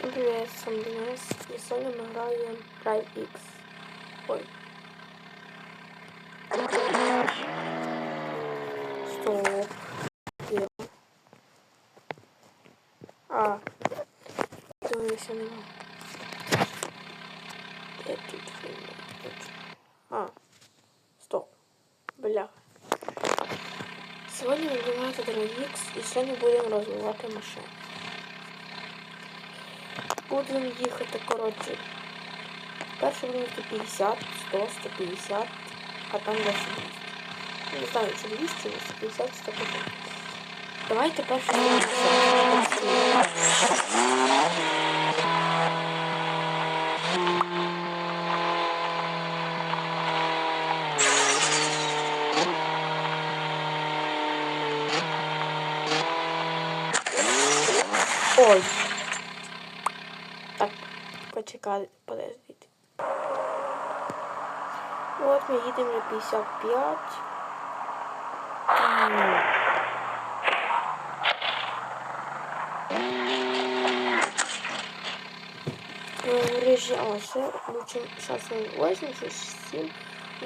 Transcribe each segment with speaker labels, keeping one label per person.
Speaker 1: Привіт, сам Денис. І сьогодні ми граємо Drive X. Ой. Стоп. Є. А. Думаю, ще нема. Я тут А. Стоп. Бля. Сегодня мы граємо Drive X і сьогодні будемо розвивати машину будемо їхати, коротше. Перше будемо 50, 100, 150, а там далі 200. Не знаю, чи 200, 150, 150. Давайте перше 150. Ой. Почекати, подождіть. От ми їдемо на 55. Режим, а ще лучше зараз на 87.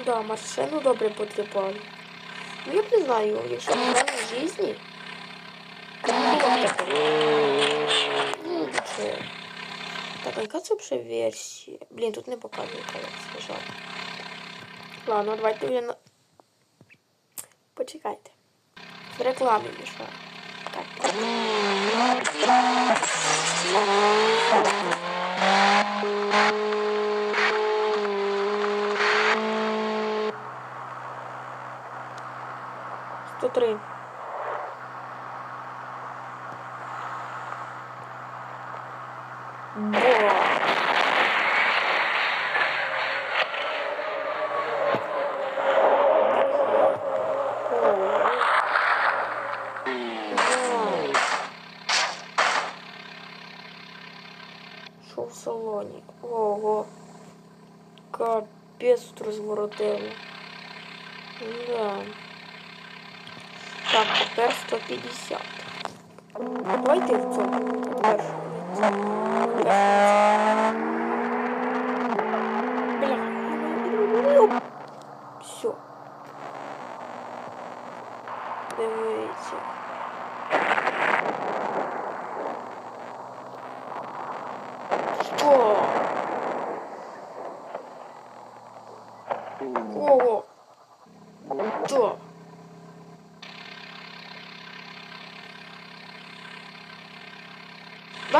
Speaker 1: Да, машину добре потріпали. Ну я б не знаю, якщо в реальній житті. Ну, лучше. Так, а яка це вже версія? Блін, тут не показує колекція, жаль. Ладно, давайте вже на... Почекайте. З реклами мішаю. Так. Сто три. Капець тут розворотило. Да. Так, тепер 150. Давайте в цьому. Бля.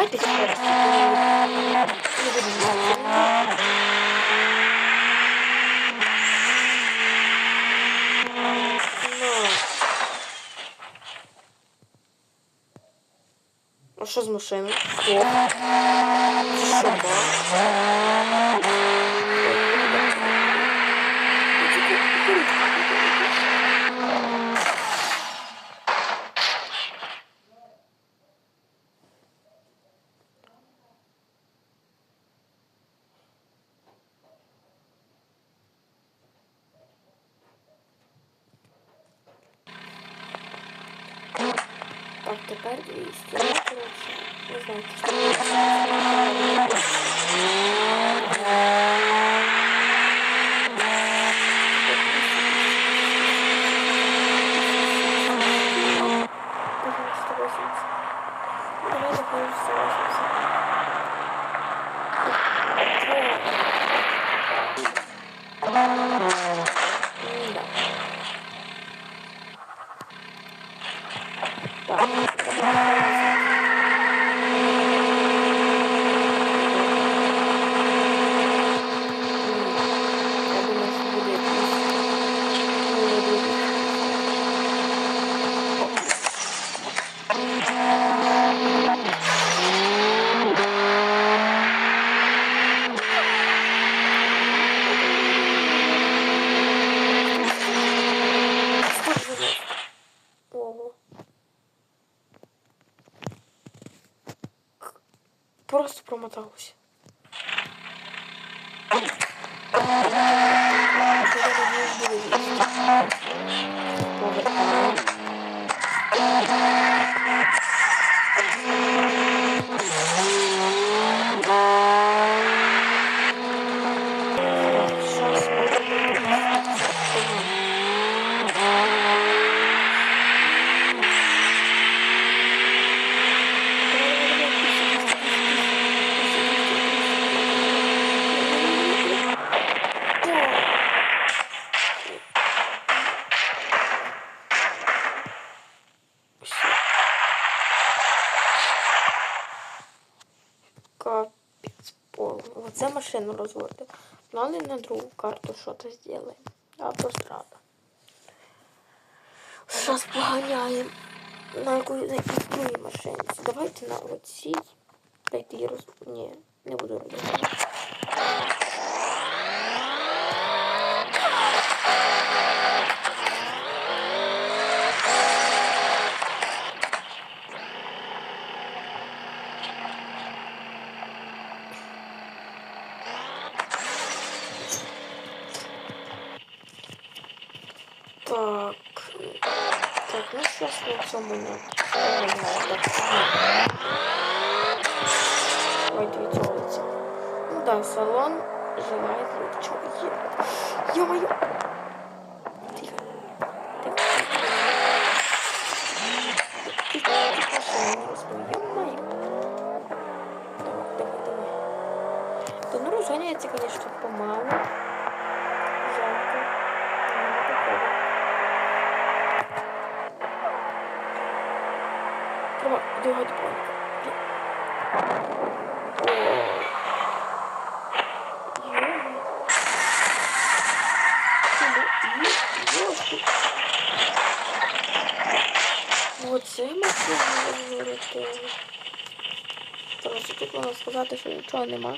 Speaker 1: Давай ты еще раз. Ну. Ну. ну что с машиной? Что? Шуба. Тепер 200. Ну, коротше, не знаю, Давай заходим в 180. Просто промоталась. Це машину розводив. Ну, але на другу карту що-то зробимо. Я просто рада. Зараз поганяємо на яку на якійсь другій машинці. Давайте на оцій. Дайте її роз... Ні, не буду робити. сейчас на цьому не. Ой, дивіться вулиця. Ну да, салон желает лучшего. Ё-моё. Тихо. Тихо. Ти ти машину не розбив. Ё-моё. Давай, давай, давай. Да ну розганяється, конечно, помалу. Треба догадь бронька. Оце машина виротили. Просто тут можна сказати, що нічого нема.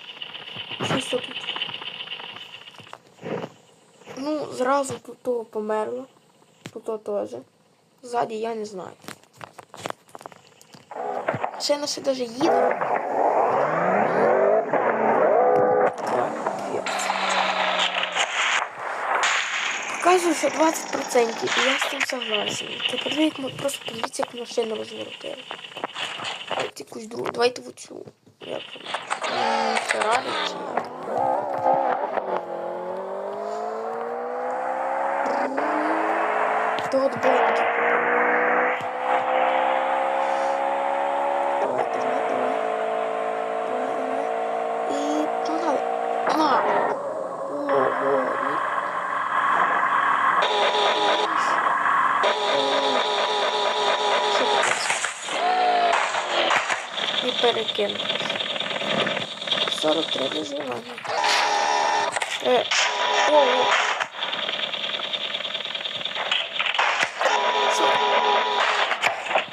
Speaker 1: Щось тут. Ну, зразу тут того померло. Тут то теж. Ззаді я не знаю. Ще наші даже їде. Показую, що 20%, і я з цим согласен. Тепер ми просто подивіться, як машину розворотили. Давайте якусь другу. Давайте в цю. Як вона? Феррарі чи як? То от бенки. Давай, давай, давай. Давай, давай. І погнали. А! Ого, ні. Що таке? І перекину. 43 виживання. Е. Що?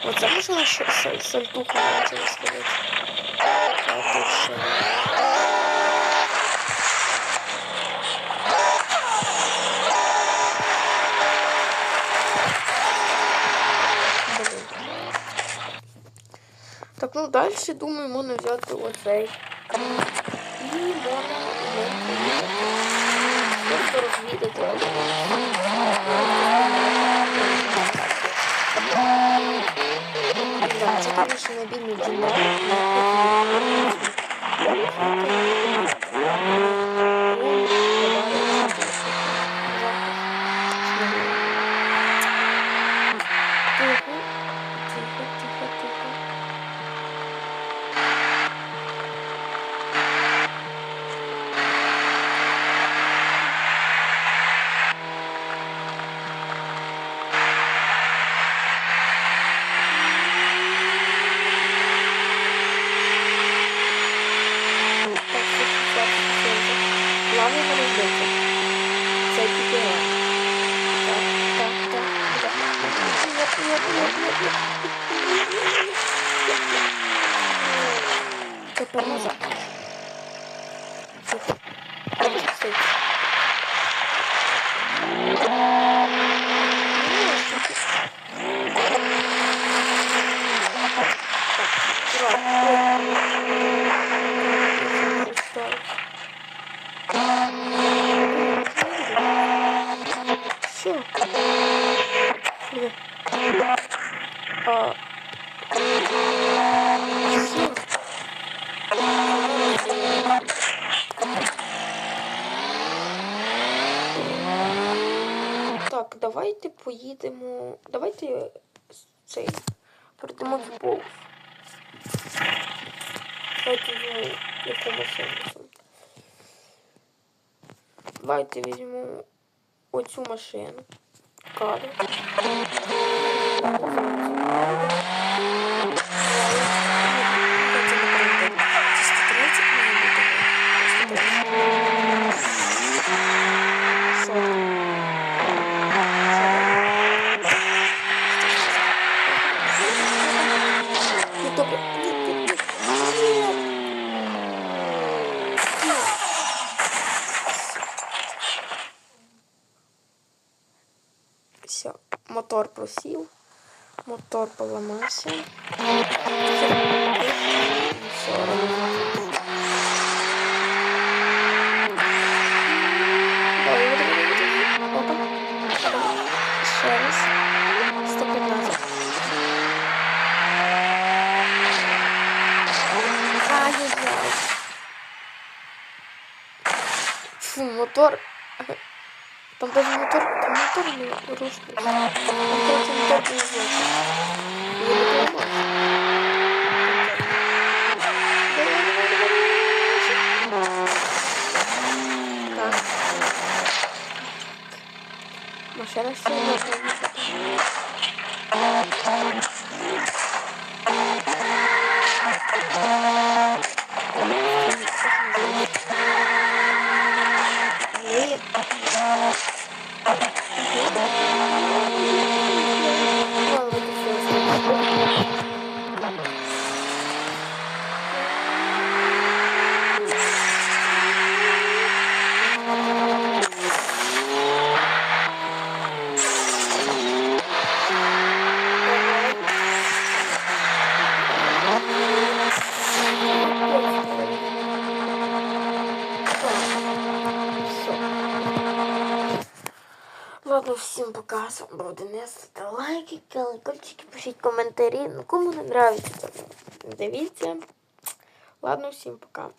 Speaker 1: Оце можна сальтуху навчилась ходити? А ну далі, думаю, можна взяти оцей. І можна. Просто розвідати. Да, це, конечно, мобільний Тихо, Tô pra Так, давайте поїдемо. Давайте цей. В Болс. Давайте візьмемо машину. Давайте візьмемо оцю машину. agora. Burada motor, motor mu? Rus. Motor motor Başarı sınırlı. Всім пока. З вами був Денис. Ставте лайки, колокольчики, пишіть коментарі. Ну, кому не то дивіться. Ладно, всім пока.